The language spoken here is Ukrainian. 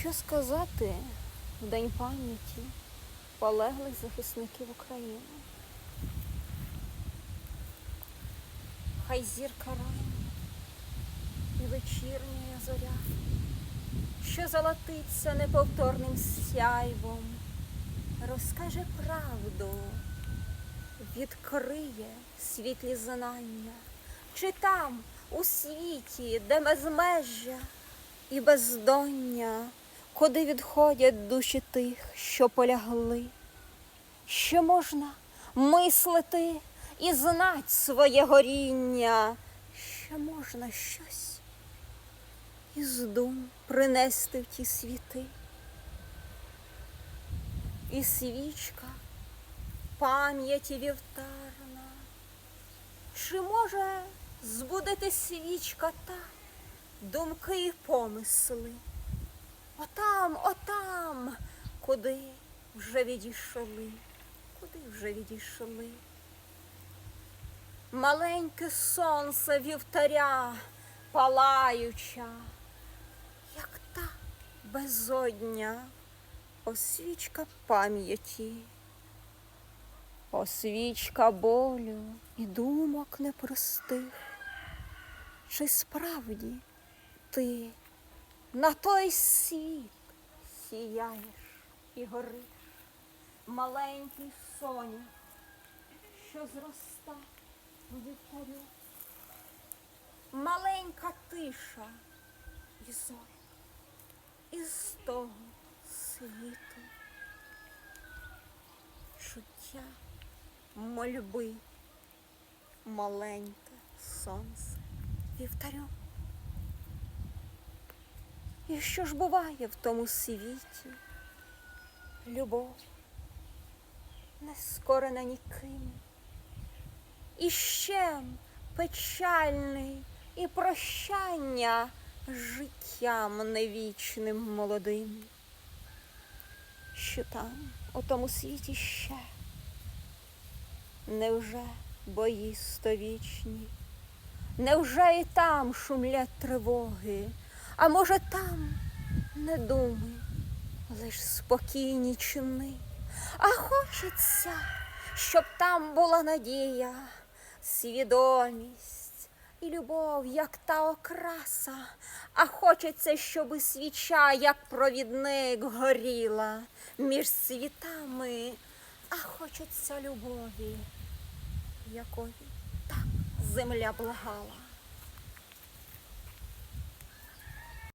Що сказати в День пам'яті полеглих захисників України? Хай зірка рання і вечірня зоря, що золотиться неповторним сяйвом, розкаже правду, відкриє світлі знання, чи там, у світі, де безмежжя і бездоння, куди відходять душі тих, що полягли, що можна мислити і знать своє горіння, що можна щось із дум принести в ті світи. І свічка пам'яті вівтарна, чи може збудити свічка та думки і помисли? Куди вже відійшли, куди вже відійшли. Маленьке сонце вівтаря палаюча, як та безодня, освічка пам'яті, освічка болю і думок непростих. Чи справді ти на той світ сіяєш і гориш, маленький соня, що зроста в вікарю, маленька тиша і зоря із того світу, чуття мольби, маленьке сонце вівтарю. І що ж буває в тому світі? Любов не скорена ніким. І ще печальний і прощання життям невічним молодим. Що там, у тому світі ще? Невже бої сtovічні? Невже і там шумлять тривоги? А може там не думи, лиш спокійні чини? А хочеться, щоб там була надія, свідомість і любов, як та окраса. А хочеться, щоби свіча, як провідник, горіла між світами, а хочеться любові, якої так земля благала.